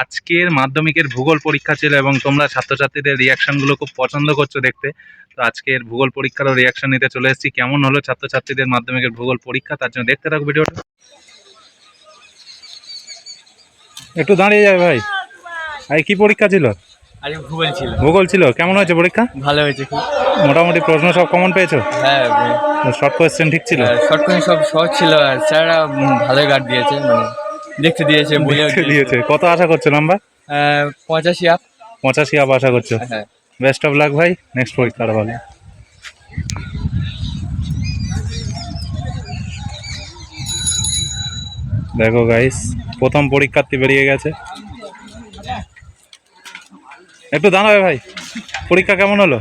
আজকের মাধ্যমিকের ভূগোল পরীক্ষা ছিল এবং তোমরা ছাত্রছাত্রীদের রিয়াকশনগুলো খুব পছন্দ করছ দেখতে। তো আজকের ভূগোল পরীক্ষারও রিয়াকশন নিতে চলে এসেছি। কেমন হলো ছাত্রছাত্রীদের মাধ্যমিকের ভূগোল পরীক্ষা? তার জন্য দেখতে থাকো ভিডিওটা। একটু দাঁড়িয়ে যাবে ভাই। ভাই কি পরীক্ষা ছিল? আরে ভূগোল ছিল। ভূগোল ছিল। কেমন হয়েছে পরীক্ষা? ভালো হয়েছে খুব। মোটামুটি প্রশ্ন সব কমন পেয়েছ? হ্যাঁ শর্ট কোয়েশ্চেন ঠিক ছিল? শর্ট করে সব সহজ ছিল আর স্যাররা ভালোই গার্ড দিয়েছে মানে দেখতে দিয়েছে দেখতে দিয়েছে। কত আশা করছ নাম্বার? পঁচাশি আপ। পঁচাশি আপ আশা করছ। হ্যাঁ বেস্ট অফ লাক ভাই। নেক্সট পরীক্ষাটা ভালো দেখো গাইস প্রথম পরীক্ষার্থী বেরিয়ে গেছে। একটু দাঁড়াবে ভাই। পরীক্ষা কেমন হলো?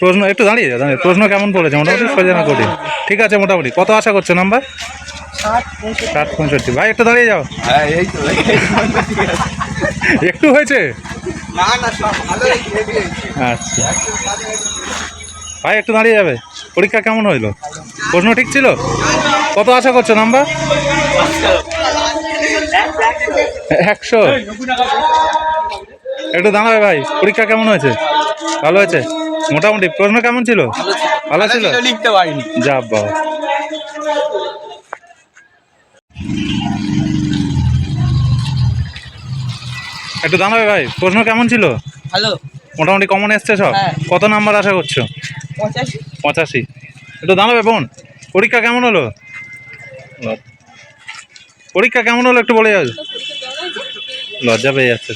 প্রশ্ন একটু দাঁড়িয়ে যা দাঁড়িয়ে প্রশ্ন কেমন পড়েছে? মোটামুটি সোজা না কঠিন। ঠিক আছে মোটামুটি। কত আশা করছ নাম্বার? ষাট পঁয়ষট্টি। ভাই একটু দাঁড়িয়ে যাও। হ্যাঁ একটু হয়েছে? আচ্ছা। ভাই একটু দাঁড়িয়ে যাবে। পরীক্ষা কেমন হইল? প্রশ্ন ঠিক ছিল? কত আশা করছ নাম্বার? একশো। একটু দাঁড়াবে ভাই পরীক্ষা কেমন হয়েছে? ভালো হয়েছে? মোটামুটি প্রশ্ন কেমন ছিল? ভালো ছিল? লিখতে পারিনি। যা বাবা একটু দাঁড়াবে ভাই? প্রশ্ন কেমন ছিল? হ্যালো মোটামুটি কমন এসছে সব? হ্যাঁ। কত নাম্বার আশা করছ? পঁচাশি। একটু দাঁড়াবে বোন? পরীক্ষা কেমন হলো? পরীক্ষা কেমন হলো একটু বলে যাও। লজ্জা পেয়ে যাচ্ছে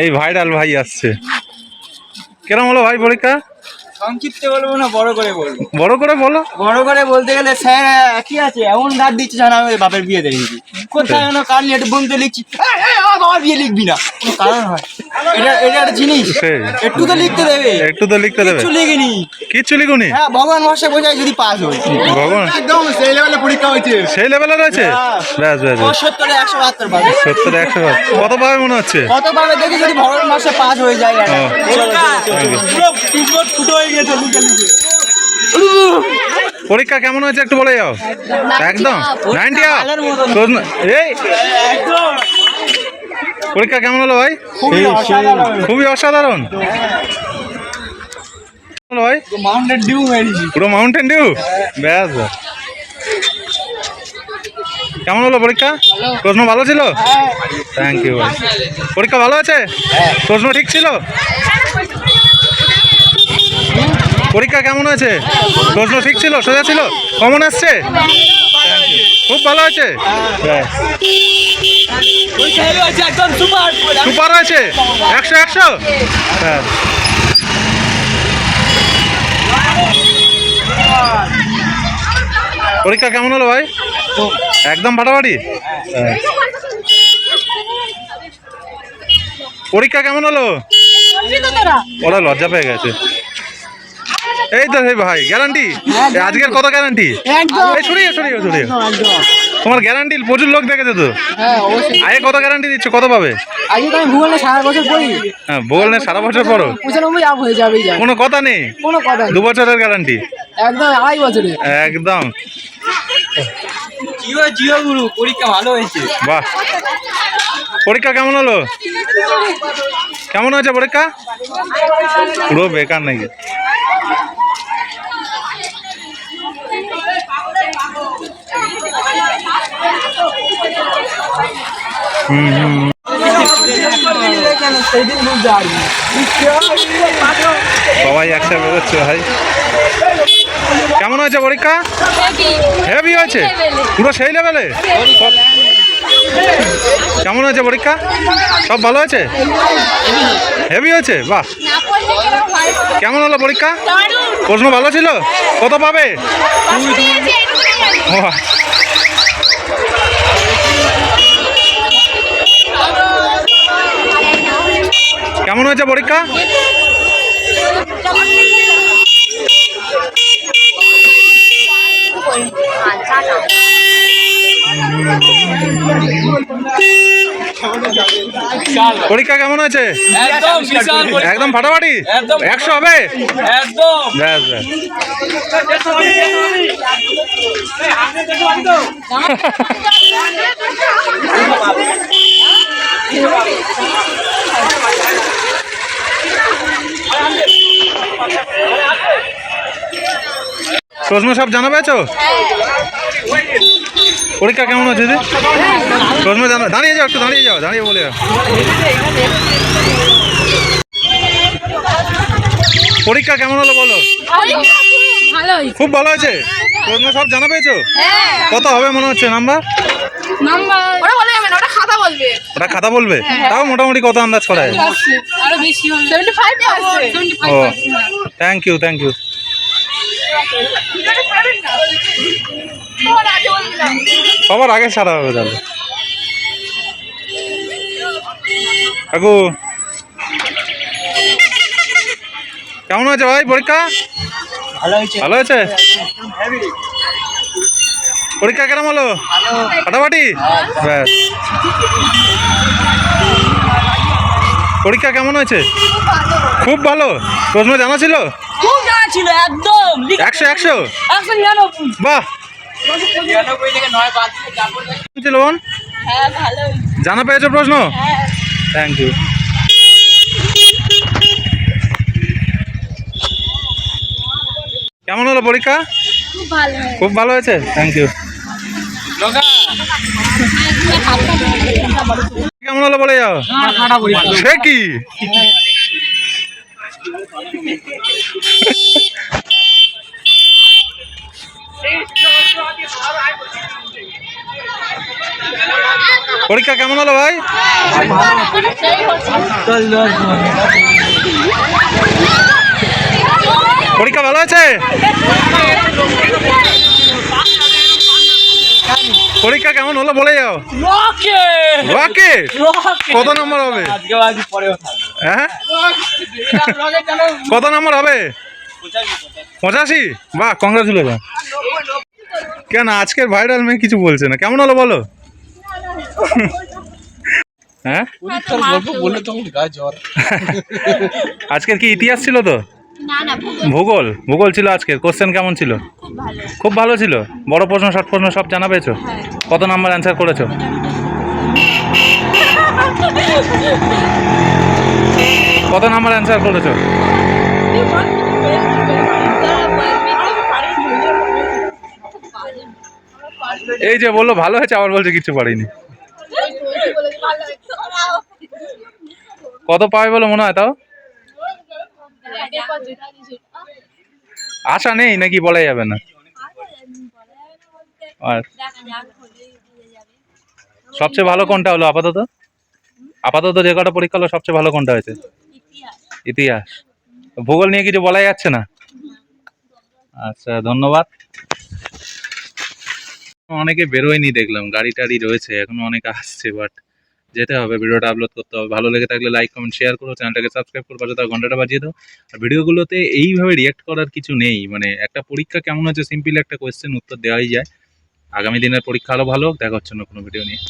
এই ভাইরাল ভাই আসছে। কেরম হলো ভাই পরীক্ষা? সংক্ষিপ্তে বলব না বড় করে বলব। বড় করে বলো। বড় করে বলতে গেলে স্যার আছে? এমন গার্ড দিচ্ছে জানা আমি বাপের বিয়ে দেখেছি কোথায় যেন বলতে লিখছি। "এই, এই, আমার বাবার বিয়ে লিখবি না। কারণ হয়। এটা এটা একটা জিনিস। একটু তো লিখতে দেবে। একটু তো লিখতে দেবে। কিছু লিখিনি। কিচ্ছু লিখুনি? হ্যাঁ ভগবান মশাই বোঝায় যদি পাস হই ভগবান? একদম সেই লেভেলে পরীক্ষা হয়েছে। সেই লেভেলে রয়েছে? হ্যাঁ। ব্যাস ব্যাস ও ব্যাস। সত্তরে একশো বাহাত্তর পাবে। সত্তর একশো বার। কত পাবে মনে হচ্ছে? কত পাবে দেখি যদি ভগবান মাসে পাস হয়ে যায়. পুরো ফুটো হয়ে গেছে লিখে লিখে। পরীক্ষা কেমন হয়েছে একটু বলে যাও? একদম? নাইনটি এই! পরীক্ষা কেমন হলো ভাই? খুবই অসাধারণ। ভাই? মাউন্টেন ডিউ মেরেছি। পুরো মাউন্টেন ডিউ ব্যাস ব্যাস। কেমন হলো পরীক্ষা? প্রশ্ন ভালো ছিল? থ্যাংক ইউ ভাই। পরীক্ষা ভালো আছে? প্রশ্ন ঠিক ছিল? পরীক্ষা কেমন হয়েছে? প্রশ্ন ঠিক ছিল? সোজা ছিল? কমন আসছে? খুব ভালো হয়েছে? সুপার সুপার হয়েছে? একশো একশো? হ্যাঁ। পরীক্ষা কেমন হলো ভাই? একদম ফাটাফাটি? হ্যাঁ। পরীক্ষা কেমন হলো? ওরা লজ্জা পেয়ে গেছে। এই তো ভাই গ্যারান্টি আজকের কত গ্যারান্টি একদম। এই সরিয়ে সরিয়ে সরিয়ে তোমার গ্যারান্টি প্রচুর লোক দেখেছে তো? হ্যাঁ অবশ্যই। আগে কত গ্যারান্টি দিচ্ছ? কত পাবে? আজকে তো আমি ভূগোলে সারা বছর পড়ি। হ্যাঁ ভূগোল সারা বছর পড়ো। পঁচানব্বই আপ হয়ে যাবে কোনো কথা নেই? কোনো কথা দু বছরের গ্যারান্টি একদম আড়াই বছরে। একদম। জিও জিও গুরু পরীক্ষা ভালো হয়েছে। বাহ। পরীক্ষা কেমন হলো? কেমন হয়েছে পরীক্ষা? পুরো বেকার নাকি? সবাই একসাথে বেরোচ্ছে ভাই। কেমন হয়েছে পরীক্ষা? হেভি হয়েছে? পুরো সেই লেভেলে কেমন হয়েছে পরীক্ষা? সব ভালো হয়েছে? হেভি হয়েছে? বাহ। কেমন হলো পরীক্ষা? প্রশ্ন ভালো ছিল? কত পাবে? ও, কেমন হয়েছে পরীক্ষা? পরীক্ষা কেমন হয়েছে? একদম বিশাল একদম ফাটাফাটি? একশো হবে? একদম। ব্যাস ব্যাস। প্রশ্ন সব জানা পেয়েছ? পরীক্ষা কেমন হচ্ছে দিদি? প্রশ্ন জানা দাঁড়িয়ে যাও একটু দাঁড়িয়ে যাও দাঁড়িয়ে বলে পরীক্ষা কেমন হলো বলো? খুব ভালো হয়েছে? প্রশ্ন সব জানা পেয়েছ? কত হবে মনে হচ্ছে নাম্বার? ওটা খাতা বলবে। তাও মোটামুটি কত আন্দাজ করা যায় ও থ্যাংক ইউ থ্যাংক ইউ সবার আগে সারা হবে তাহলে। কাকু কেমন আছে ভাই পরীক্ষা? ভালো হয়েছে। হয়েছে? পরীক্ষা কেমন হলো? ফাটাফাটি? ব্যাস। পরীক্ষা কেমন হয়েছে? খুব ভালো। প্রশ্ন জানা ছিল? ছিল একদম একশো একশো? একশো নিরানব্বই। বাহ। হ্যাঁ জানা পেয়েছ প্রশ্ন? হ্যাঁ। থ্যাংক ইউ কেমন হলো পরীক্ষা? খুব ভালো খুব ভালো হয়েছে? থ্যাংক ইউ কেমন হলো বলে যাও? সে কি? পরীক্ষা কেমন হলো ভাই? পরীক্ষা ভালো আছে পরীক্ষা কেমন হলো বলে যাও। কত নম্বর হবে? আজকে থাকবে। হ্যাঁ? কত নম্বর হবে? পঁচাশি? বাহ কংগ্রাচুলেশন কেন, আজকের ভাইরাল মেয়ে কিছু বলছে না? কেমন হলো বলো? হ্যাঁ? আজকের কি ইতিহাস ছিল তো? ভূগোল। ভূগোল ছিল আজকের। কোশ্চেন কেমন ছিল? খুব ভালো খুব ভালো ছিল। বড় প্রশ্ন শর্ট প্রশ্ন সব জানা পেয়েছ? কত নাম্বার অ্যান্সার করেছ? কত নাম্বার অ্যান্সার করেছ? এই যে বলল ভালো হয়েছে আবার বলছে কিছু পারিনি। কত পাবে বলে মনে হয় তাও? আশা নেই নাকি বলা যাবে না? আর সবচেয়ে ভালো কোনটা হলো আপাতত? আপাতত যে কটা পরীক্ষা হলো সবচেয়ে ভালো কোনটা হয়েছে? ইতিহাস। ভূগোল নিয়ে কিছু বলা যাচ্ছে না? আচ্ছা ধন্যবাদ। অনেকে বেরোয়নি দেখলাম গাড়ি টাড়ি রয়েছে এখনও অনেকে আসছে বাট যেতে হবে ভিডিওটা আপলোড করতে হবে। ভালো লেগে থাকলে লাইক কমেন্ট শেয়ার করো চ্যানেলটাকে সাবস্ক্রাইব করো পাশে তার ঘন্টাটা বাজিয়ে দাও। আর ভিডিওগুলোতে এইভাবে রিয়েক্ট করার কিছু নেই মানে একটা পরীক্ষা কেমন হচ্ছে সিম্পল একটা কোয়েশ্চেন উত্তর দেওয়াই যায়। আগামী দিনের পরীক্ষা আরও ভালো। দেখা হচ্ছে না কোনো ভিডিও নিয়ে।